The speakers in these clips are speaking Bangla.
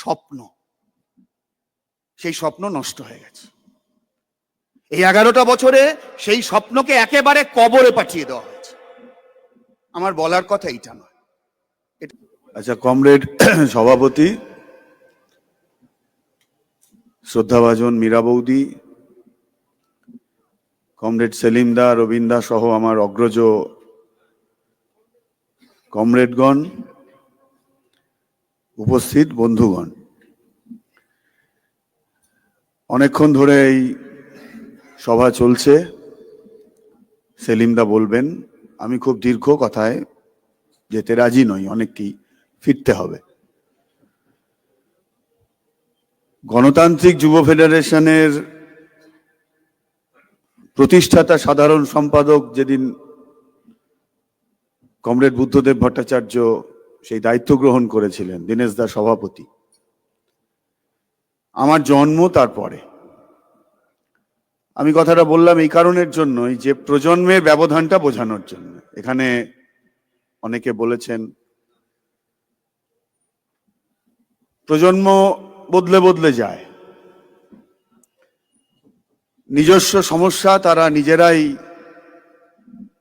স্বপ্ন। সেই স্বপ্ন নষ্ট হয়ে গেছে। এই এগারোটা বছরে সেই স্বপ্নকে একেবারে কবরে পাঠিয়ে দেওয়া হয়েছে। আমার বলার কথা এইটা নয়। আচ্ছা কমরেড সভাপতি, শ্রদ্ধাভাজন মীরা বৌদি, কমরেড সেলিম দা, রবীন সহ আমার অগ্রজ কমরেডগণ উপস্থিত বন্ধুগণ। অনেকক্ষণ ধরে এই সভা চলছে। সেলিমদা বলবেন, আমি খুব দীর্ঘ কথায় যেতে রাজি নই, অনেককেই ফিরতে হবে। গণতান্ত্রিক যুব ফেডারেশনের প্রতিষ্ঠাতা সাধারণ সম্পাদক যেদিন কমরেড বুদ্ধদেব ভট্টাচার্য সেই দায়িত্ব গ্রহণ করেছিলেন দীনেশ দা সভাপতি। আমার জন্ম তারপরে আমি কথাটা বললাম এই কারণের জন্যই যে প্রজন্মের ব্যবধানটা বোঝানোর জন্য। এখানে অনেকে বলেছেন, প্রজন্ম বদলে বদলে যায়। নিজস্ব সমস্যা তারা নিজেরাই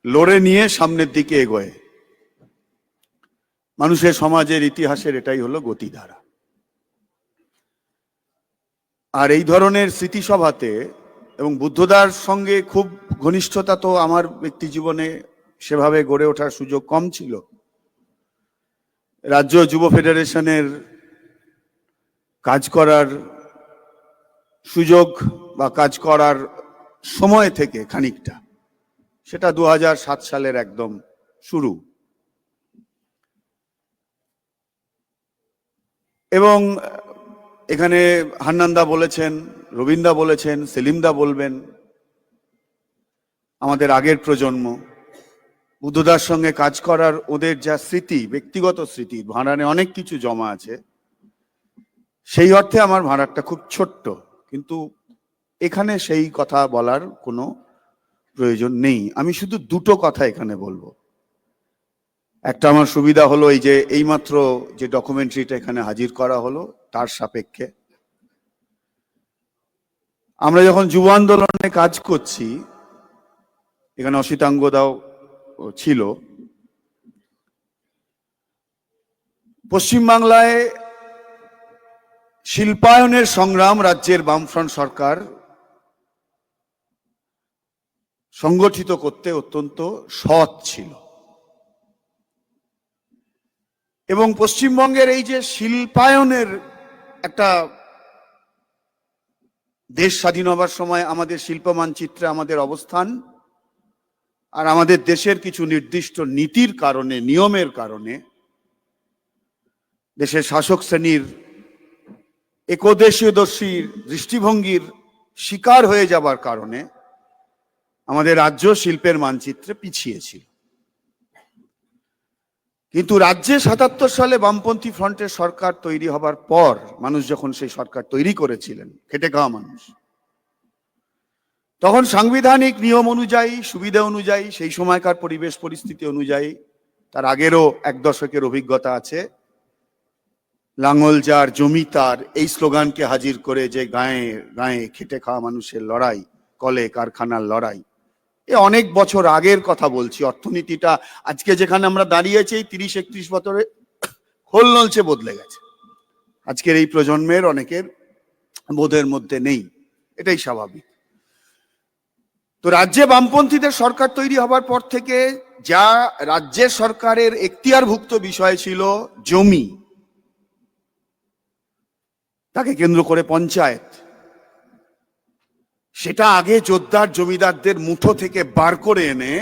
লড়ে নিয়ে সামনের দিকে এগোয়। মানুষের সমাজের ইতিহাসের এটাই হলো গতিধারা। আর এই ধরনের স্মৃতিসভাতে এবং বুদ্ধদার সঙ্গে খুব ঘনিষ্ঠতা তো আমার ব্যক্তি জীবনে সেভাবে গড়ে ওঠার সুযোগ কম ছিল। রাজ্য যুব ফেডারেশনের কাজ করার সুযোগ বা কাজ করার সময় থেকে খানিকটা, সেটা দু সালের একদম শুরু। এবং এখানে হান্নান্দা বলেছেন রবীন্দা বলেছেন, সেলিমদা বলবেন, আমাদের আগের প্রজন্ম, বুদ্ধদার সঙ্গে কাজ করার ওদের যা স্মৃতি, ব্যক্তিগত স্মৃতি, ভাঁড়ানে অনেক কিছু জমা আছে, সেই অর্থে আমার ভাঁড়ারটা খুব ছোট্ট, কিন্তু এখানে সেই কথা বলার কোনো প্রয়োজন নেই। আমি শুধু দুটো কথা এখানে বলব। একটা আমার সুবিধা হলো এই যে এইমাত্র যে ডকুমেন্টারিটা এখানে হাজির করা হলো, তার সাপেক্ষে। আমরা যখন যুব আন্দোলনে কাজ করছি, এখানে অসিতাঙ্গদাও ছিল, পশ্চিমবাংলায় শিল্পায়নের সংগ্রাম রাজ্যের বামফ্রন্ট সরকার সংগঠিত করতে অত্যন্ত সৎ ছিল। এবং পশ্চিমবঙ্গের এই যে শিল্পায়নের একটা দেশ স্বাধীন হবার সময় আমাদের শিল্প মানচিত্রে আমাদের অবস্থান আর আমাদের দেশের কিছু নির্দিষ্ট নীতির কারণে, নিয়মের কারণে দেশের শাসক শ্রেণির একদেশীয়দর্শীর দৃষ্টিভঙ্গির শিকার হয়ে যাবার কারণে আমাদের রাজ্য শিল্পের মানচিত্রে পিছিয়ে ছিল। কিন্তু রাজ্যে সাতাত্তর সালে বামপন্থী ফ্রন্টের সরকার তৈরি হবার পর মানুষ যখন সেই সরকার তৈরি করেছিলেন, খেটে খাওয়া মানুষ। তখন সাংবিধানিক নিয়ম অনুযায়ী, সুবিধা অনুযায়ী, সেই সময়কার পরিবেশ পরিস্থিতি অনুযায়ী, তার আগেরও এক দশকের অভিজ্ঞতা আছে, লাঙল যার জমি তার, এই স্লোগানকে হাজির করে যে গায়ে গায়ে খেটে খাওয়া মানুষের লড়াই, কলে কারখানার লড়াই। এ অনেক বছর আগের কথা বলছি। অর্থনীতিটা আজকে যেখানে আমরা দাঁড়িয়েছি তিরিশ, একত্রিশ বছরে খোল নলছে বদলে গেছে। আজকের এই প্রজন্মের অনেকের বোধের মধ্যে নেই। এটাই স্বাভাবিক। তো রাজ্যে বামপন্থীদের সরকার তৈরি হবার পর থেকে যা রাজ্যের সরকারের এখতিয়ারভুক্ত বিষয় ছিল জমি, তাকে কেন্দ্র করে পঞ্চায়েত। সেটা আগে জোরদার জমিদারদের মুঠো থেকে বার করে এনে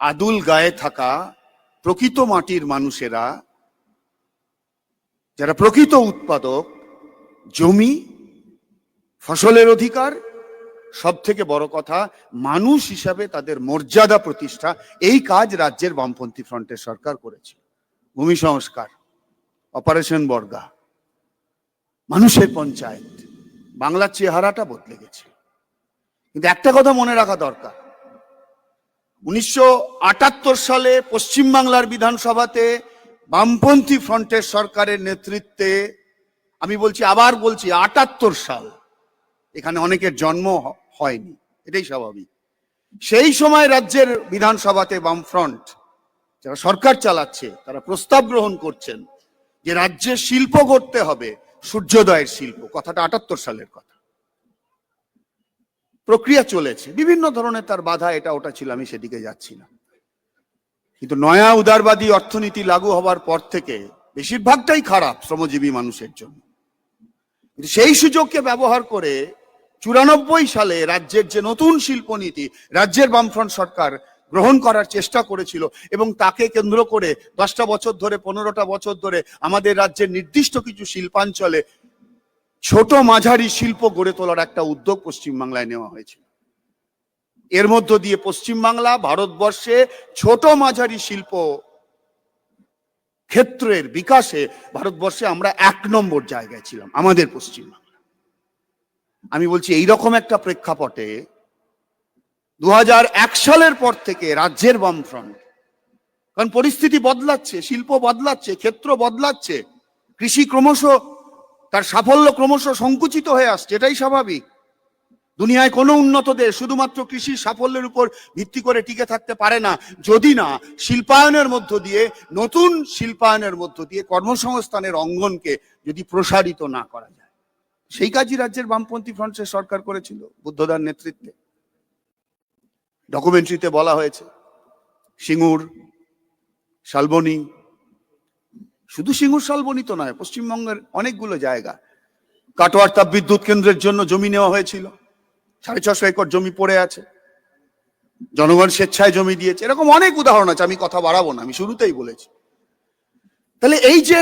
আদুল গায়ে থাকা প্রকৃত মাটির মানুষেরা, যারা প্রকৃত উৎপাদক, জমি, ফসলের অধিকার সব থেকে বড় কথা, মানুষ হিসাবে তাদের মর্যাদা প্রতিষ্ঠা, এই কাজ রাজ্যের বামপন্থী ফ্রন্টের সরকার করেছে ভূমি সংস্কার, অপারেশন বর্গা, মানুষের পঞ্চায়েত, বাংলার চেহারাটা বদলে গেছে। কিন্তু একটা কথা মনে রাখা দরকার। উনিশশো আটাত্তর সালে পশ্চিমবাংলার বিধানসভাতে বামপন্থী ফ্রন্টের সরকারের নেতৃত্বে, আমি বলছি, আবার বলছি, আটাত্তর সাল, এখানে অনেকের জন্ম হয়নি, এটাই স্বাভাবিক। সেই সময় রাজ্যের বিধানসভাতে বামফ্রন্ট যারা সরকার চালাচ্ছে, তারা প্রস্তাব গ্রহণ করছেন যে রাজ্যে শিল্প করতে হবে, সূর্যোদয়ের শিল্প, কথাটা আটাত্তর সালের কথা। প্রক্রিয়া চলেছে। বিভিন্ন ধরনের তার বাধা, এটা ওটা ছিল, আমি সেদিকে যাচ্ছি না। কিন্তু নয়া উদারবাদী অর্থনীতি লাগু হওয়ার পর থেকে বেশিরভাগটাই খারাপ শ্রমজীবী মানুষের জন্য। সেই সুযোগকে ব্যবহার করে চুরানব্বই সালে রাজ্যের যে নতুন শিল্পনীতি, রাজ্যের বামফ্রন্ট সরকার গ্রহণ করার চেষ্টা করেছিল এবং তাকে কেন্দ্র করে দশটা বছর ধরে, পনেরোটা বছর ধরে আমাদের রাজ্যের নির্দিষ্ট কিছু শিল্পাঞ্চলে ছোট মাঝারি শিল্প গড়ে তোলার একটা উদ্যোগ পশ্চিমবাংলায় নেওয়া হয়েছিল। এর মধ্য দিয়ে পশ্চিমবাংলা ভারতবর্ষে ছোট মাঝারি শিল্প ক্ষেত্রের বিকাশে ভারতবর্ষে আমরা এক নম্বর জায়গায় ছিলাম, আমাদের পশ্চিমবাংলা। আমি বলছি, এইরকম একটা প্রেক্ষাপটে দু সালের পর থেকে রাজ্যের বামফ্রন্ট, কারণ পরিস্থিতি বদলাচ্ছে, শিল্প বদলাচ্ছে, ক্ষেত্র বদলাচ্ছে, কৃষি ক্রমশ তার সাফল্য ক্রমশ সংকুচিত হয়ে আসছে, এটাই স্বাভাবিক। দুনিয়ায় কোনো উন্নত দেশ শুধুমাত্র কৃষির সাফল্যের উপর ভিত্তি করে টিকে থাকতে পারে না। যদি না, শিল্পায়নের মধ্য দিয়ে, নতুন শিল্পায়নের মধ্য দিয়ে কর্মসংস্থানের অঙ্গনকে যদি প্রসারিত না করা যায়। সেই কাজই রাজ্যের বামপন্থী ফ্রন্টের সরকার করেছিল বুদ্ধদার নেতৃত্বে। ডকুমেন্টারিতে বলা হয়েছে, সিঙ্গুর, শালবনী শুধু সিঙ্গুর শালবনী তো নয়, পশ্চিমবঙ্গের অনেকগুলো জায়গা। কাটোয়ার তাপ বিদ্যুৎ কেন্দ্রের জন্য জমি নেওয়া হয়েছিল। সাড়ে ছশো একর জমি পড়ে আছে। জনগণ স্বেচ্ছায় জমি দিয়েছে। এরকম অনেক উদাহরণ আছে, আমি কথা বাড়াবো না, আমি শুরুতেই বলেছি। তাহলে এই যে,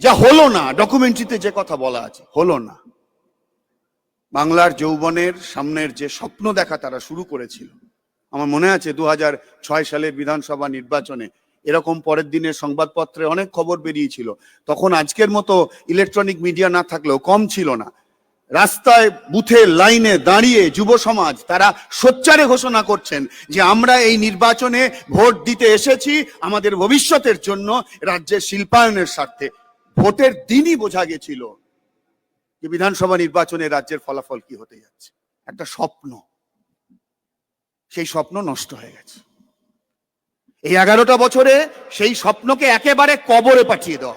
যা হলো না ডকুমেন্টারিতে যে কথা বলা আছে, হলো না। বাংলার যৌবনের সামনের যে স্বপ্ন দেখা তারা শুরু করেছিল। আমার মনে আছে দু সালের বিধানসভা নির্বাচনে এরকম পরের দিনের সংবাদপত্রে অনেক খবর বেরিয়েছিল। তখন আজকের মতো ইলেকট্রনিক মিডিয়া না থাকলেও কম ছিল না। রাস্তায় বুথে লাইনে দাঁড়িয়ে যুব সমাজ তারা সোচ্চারে ঘোষণা করছেন যে আমরা এই নির্বাচনে ভোট দিতে এসেছি আমাদের ভবিষ্যতের জন্য রাজ্যের শিল্পায়নের স্বার্থে। ভোটের দিনই বোঝা গেছিল যে বিধানসভা নির্বাচনে রাজ্যের ফলাফল কি হতে যাচ্ছে। একটা স্বপ্ন। সেই স্বপ্ন নষ্ট হয়ে গেছে। এই এগারোটা বছরে সেই স্বপ্নকে একেবারে কবরে পাঠিয়ে দেওয়া